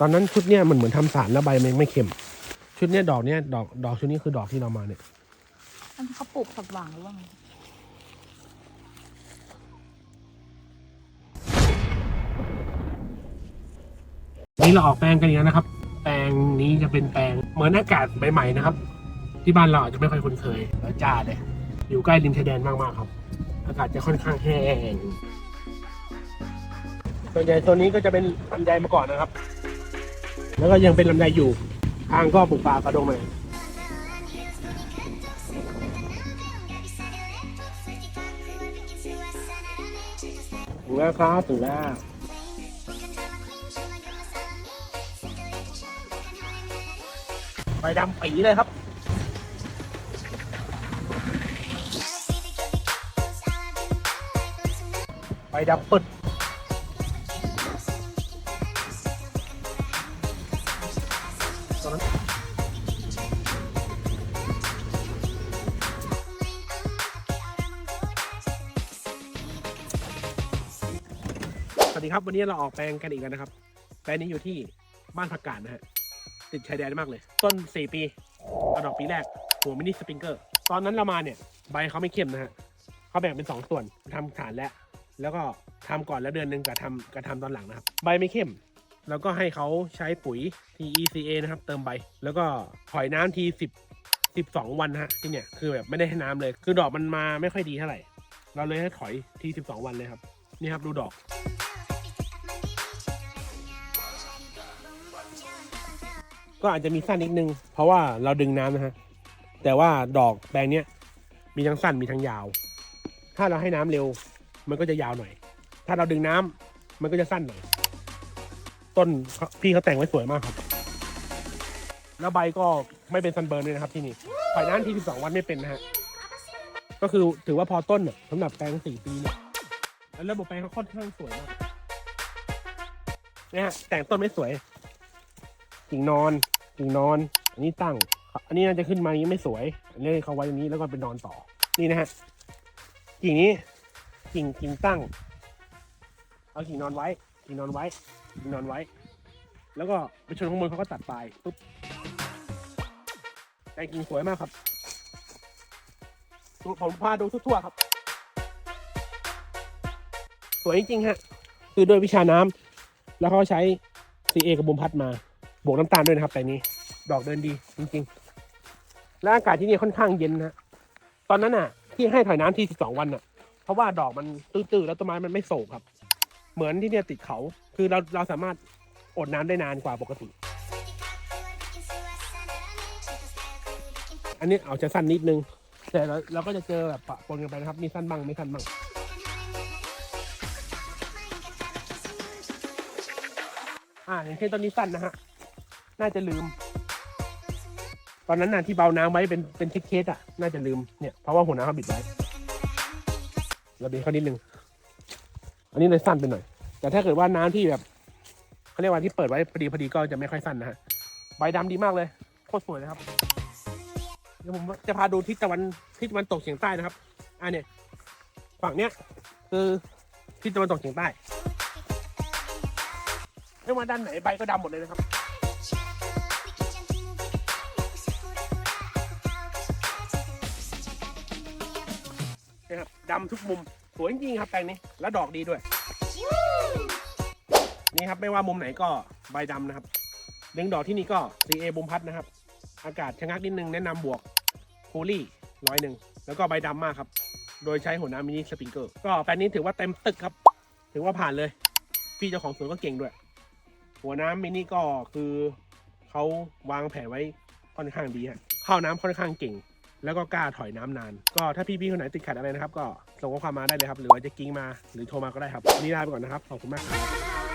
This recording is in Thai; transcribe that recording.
ตอนนั้นชุดเนี้ยมันเหมือนทำสารแล้วใบมันไม่เค็ม ชุดเนี้ยดอกเนี้ยดอกดอกชุดนี้คือดอกที่เรามาเนี่ยอันเขาปลูกสับหวังหรือว่าไงนี่เราออกแปลงกันอีกแล้วนะครับ แปลงนี้จะเป็นแปลงเหมือนอากาศใหม่ๆนะครับ ที่บ้านเราอาจจะไม่ค่อยคุ้นเคยแล้วจ้าเลย อยู่ใกล้ริมชายแดนมากๆครับ อากาศจะค่อนข้างแห้งส่วนใหญ่ตัวนี้ก็จะเป็นลำไยมาก่อนนะครับ แล้วก็ยังเป็นลำไยอยู่ทางก็ปลูกปลากระดงเลยถึงแล้วครับถึงแล้วใบดำปีเลยครับใบดำปึด ดีครับ วันนี้เราออกแปลงกันอีกแล้วนะครับ แปลงนี้อยู่ที่บ้านผักกาดนะฮะ ติดชายแดนมากเลย ต้น 4 ปีเอาดอกปีแรก หัวมินิสปริงเกอร์ ตอนนั้นเรามาเนี่ย ใบเขาไม่เข้มนะฮะเขาแบ่งเป็น 2 ส่วนทำฐานและ แล้วก็ทำก่อนแล้วเดือนหนึ่งกับทำกับทำตอนหลังนะครับ ใบไม่เข้ม แล้วก็ให้เขาใช้ปุ๋ย TECA นะครับ เติมใบ แล้วก็ถอยน้ำที10 12 วันนะฮะที่เนี่ยคือแบบไม่ได้ให้น้ำเลย คือดอกมันมาไม่ค่อยดีเท่าไหร่ เราเลยให้ถอยที 12 วันเลยครับ นี่ครับดูดอก ก็อาจจะมีสั้นนิดนึง เพราะว่าเราดึงน้ำนะฮะ แต่ว่าดอกแปลงเนี้ยมีทั้งสั้นมีทั้งยาว ถ้าเราให้น้ำเร็ว มันก็จะยาวหน่อย ถ้าเราดึงน้ำมันก็จะสั้นหน่อย ต้นพี่เขาแต่งไว้สวยมากครับแล้วใบก็ไม่เป็นซันเบิร์นเลยนะครับที่นี่ปล่อยน้ำที่12วันไม่เป็นนะฮะ ก็คือถือว่าพอต้นสำหรับแปลงสี่ปีเนี่ยแล้วระบบแปลงเขาค่อนข้างสวยมากเนี่ยฮะแต่งต้นไม่สวยกิ่งนอน กิ่งนอน อันนี้ตั้ง อันนี้น่าจะขึ้นมาอย่างนี้ไม่สวยอันนี้เขาไว้ตรงนี้แล้วก็เป็นนอนต่อ นี่นะฮะ กิ่งนี้ กิ่งกิ่งตั้ง เอากิ่งนอนไว้ กิ่งนอนไว้ กิ่งนอนไว้ แล้วก็ไปชนข้างบนเขาก็ตัดปลายปุ๊บแต่กิ่งสวยมากครับผมพาดูทั่วๆครับ สวยจริงๆฮะ คือด้วยวิชาน้ำแล้วเขาใช้ CA กับบุมพัดมา บวกน้ำตาลด้วยนะครับแต่นี้ ดอกเดินดีจริงๆ และอากาศที่นี่ค่อนข้างเย็นนะตอนนั้นน่ะ ที่ให้ถอยน้ำที่ 12 วันน่ะ เพราะว่าดอกมันตื้อๆแล้วต้นไม้มันไม่โศกครับ เหมือนที่เนี่ยติดเขา คือเราเราสามารถอดน้ำได้นานกว่าปกติ อันนี้เอาจะสั้นนิดนึง แต่เราเราก็จะเจอแบบปะปนกันไปนะครับ มีสั้นบ้างไม่สั้นบ้างอ่าอย่างเช่นต้นนี้สั้นนะฮะ น่าจะลืม ตอนนั้นน่ะที่เบาน้ำไว้เป็นเป็นเคสๆอะ น่าจะลืมเนี่ยเพราะว่าหัวน้ำเขาบิดไว้เราบิดเขานิดนึง อันนี้เลยสั้นไปหน่อย แต่ถ้าเกิดว่าน้ำที่แบบเขาเรียกว่าที่เปิดไว้พอดีพอดีก็จะไม่ค่อยสั้นนะฮะใบดำดีมากเลยโคตรสวยเลยครับ เดี๋ยวผมจะพาดูทิศตะวันทิศตะวันตกเฉียงใต้นะครับอ่าเนี่ยฝั่งเนี้ยคือทิศตะวันตกเฉียงใต้ไม่ว่าด้านไหนใบก็ดำหมดเลยนะครับ นะครับดำทุกมุมสวยจริงครับแปลงนี้แล้วดอกดีด้วย นี่ครับไม่ว่ามุมไหนก็ใบดำนะครับเลี้ยงดอกที่นี่ก็ CA บุมพัดนะครับ อากาศชะงักนิดนึงแนะนำบวกคูลี่ร้อยหนึ่งแล้วก็ใบดำมากครับ โดยใช้หัวน้ำมินิสปริงเกอร์ ก็แปลงนี้ถือว่าเต็มตึกครับ ถือว่าผ่านเลย พี่เจ้าของสวนก็เก่งด้วย หัวน้ำมินิก็คือเขาวางแผนไว้ค่อนข้างดีฮะเข้าน้ำค่อนข้างเก่ง แล้วก็กล้าถอยน้ำนาน ก็ถ้าพี่ๆคนไหนติดขัดอะไรนะครับ ก็ส่งข้อความมาได้เลยครับ หรือว่าจะกิ้งมาหรือโทรมาก็ได้ครับวันนี่ลาไปก่อนนะครับ ขอบคุณมากครับ